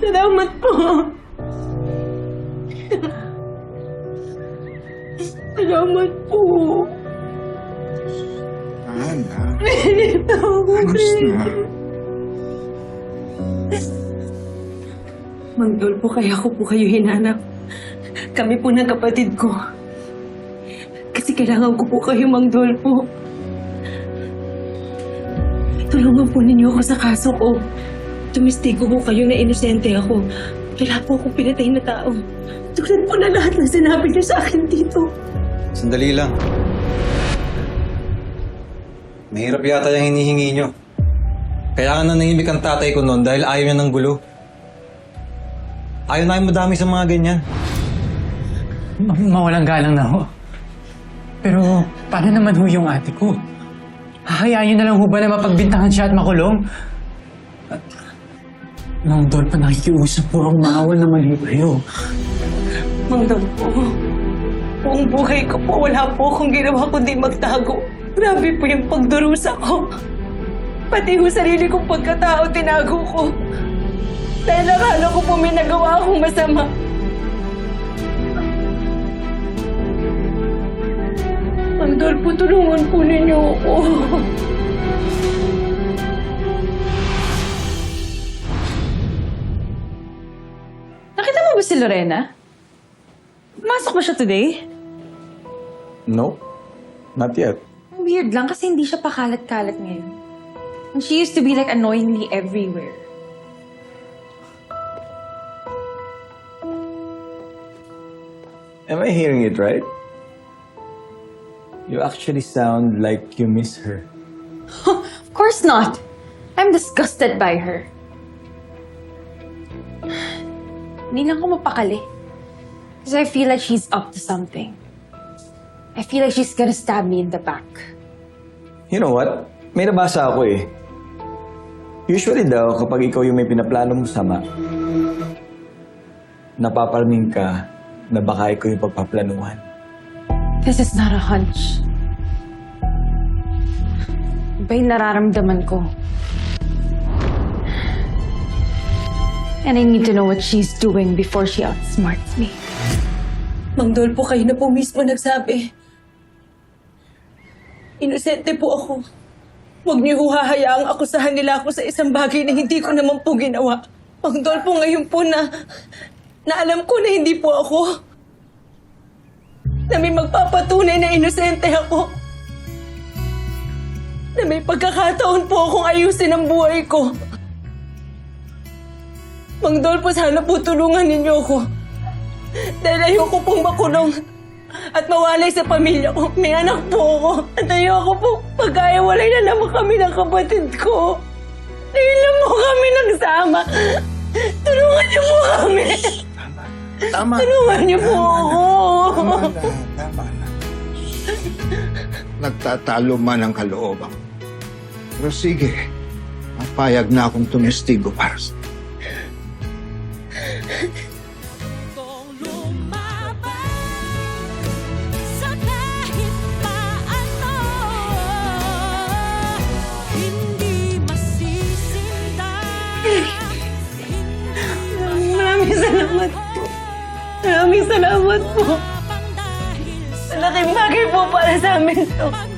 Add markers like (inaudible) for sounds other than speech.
Salamat po. Salamat po. Ana, Nilito ako, ayos na. Mang Dolpo, kaya ko po kayo hinanap. Kami po ng kapatid ko. Kasi kailangan ko po kayo, Mang Dolpo. Tulungan po ninyo ako sa kaso ko. Tumistigo ko kayo na inosente ako. Wala po akong pinatay na tao. Tulad po na lahat ng sinabi niyo sa akin dito. Sandali lang. Mahirap yata yung hinihingi nyo. Kaya ka nanahimik ang tatay ko noon dahil ayaw niya ng gulo. Ayaw namin madami sa mga ganyan. Ma- mawalang galang na ho. Pero paano naman ho yung ate ko? Hahayaan niyo na lang ho ba na mapagbintangan siya at makulong? Dol, pa nakikiusap po ako maawal naman ho kayo. Mang Dolpo, buong buhay ko po, wala po akong ginawa kundi magtago. Grabe po yung pagdurusa ko. Pati ho sarili kong pagkatao tinago ko. Dahil akala ko po may nagawa akong masama. Mang Dolpo, tulungan po ninyo ako. Ba si Lorena? Pumasok ba siya today? No, not yet. Weird lang kasi hindi siya pakalat-kalat ngayon. And she used to be like annoyingly everywhere. Am I hearing it right? You actually sound like you miss her. (laughs) Of course not! I'm disgusted by her. Hindi lang ako mapakali. Because I feel like she's up to something. I feel like she's gonna stab me in the back. You know what? May nabasa ako eh. Usually daw, kapag ikaw yung may pinaplano mong sama, napapalming ka na baka ikaw yung pagpaplanuhan. This is not a hunch. Yung nararamdaman ko. And I need to know what she's doing before she outsmarts me. Mang Dolpo, kayo na po mismo nagsabi. Inosente po ako. Huwag niyo hahayaang akusahan nila ako sa isang bagay na hindi ko naman po ginawa. Mang Dolpo, ngayon po na, na alam ko na hindi po ako. Na may magpapatunay na inosente ako. Na may pagkakataon po akong ayusin ang buhay ko. Mang Dolpo, sana po tulungan ninyo ako. Dahil ayoko pong makulong at mawalay sa pamilya ko. May anak po ako. At ayoko po pagkayawalay na naman kami ng kapatid ko. Dahil lang po kami nagsama. Tulungan niyo po kami. Tama. Tulungan niyo po ako. Tama na, tama na. Nagtatalo man ang kalooban. Pero sige, mapayag na akong tumestigo para sa salamat po. Maraming salamat po. Malaking bagay po para sa amin to.